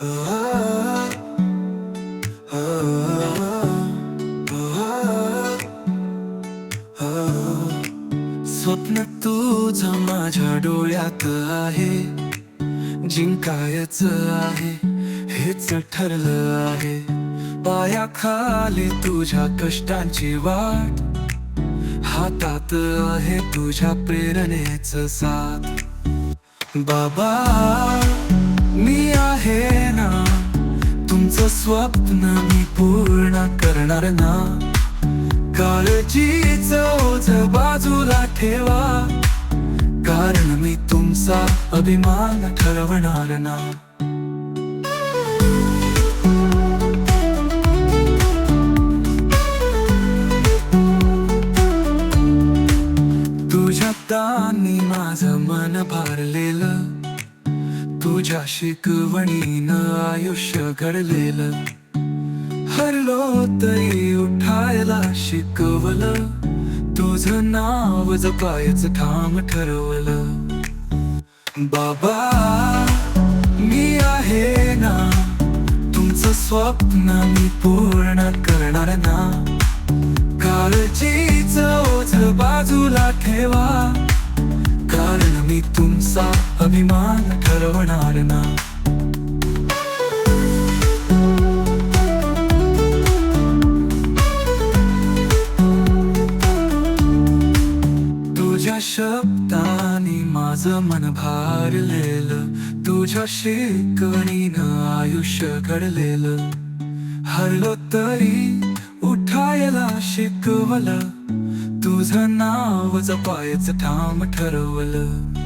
स्वप्न तुझ माझ्या डोळ्यात आहे. जिंकायच आहे हेच ठरलं आहे. पायाखाली तुझ्या कष्टांची वाट. हातात आहे तुझ्या प्रेरणेच साथ. बाबा मी तुमचं स्वप्न मी पूर्ण करणार ना. काळजीच ओझ बाजूला ठेवा. कारण मी तुमचा अभिमान ठरवणार ना. तुझ्या तानी माझं मन भारलेलं. तुझ्या शिकवणीनं आयुष्य घडलेलं. हरलो तरी उठायला शिकवलं. तुझं नाव जपायच ठाम ठरवलं. बाबा मी आहे ना. तुमचं स्वप्न मी पूर्ण करणार ना. काळजीच ओझ बाजूला ठेवा. मी तुमचा अभिमान ठरवणार ना. तुझ्या शब्दाने माझं मन भारलेलं तुझ्या शिकवणीनं आयुष्य घडलेलं. हरलो तरी उठायला शिकवलं तुझं नाव जपायचं ठाम ठरवलं.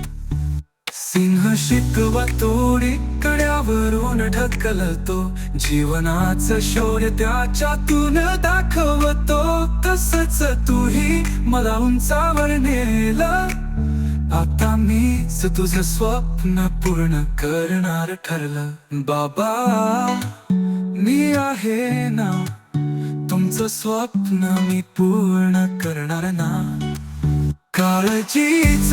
शिकवा तोडी कड्यावरून ढकलतो. जीवनाचं शौर्य त्याच्यातून दाखवतो. तसच तूही मला उंचावर नेलं. आता मीच तुझं स्वप्न पूर्ण करणार ठरलं. बाबा मी आहे ना. तुमचं स्वप्न मी पूर्ण करणार ना. काळजीच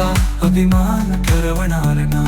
अभिमान ठरवणार ना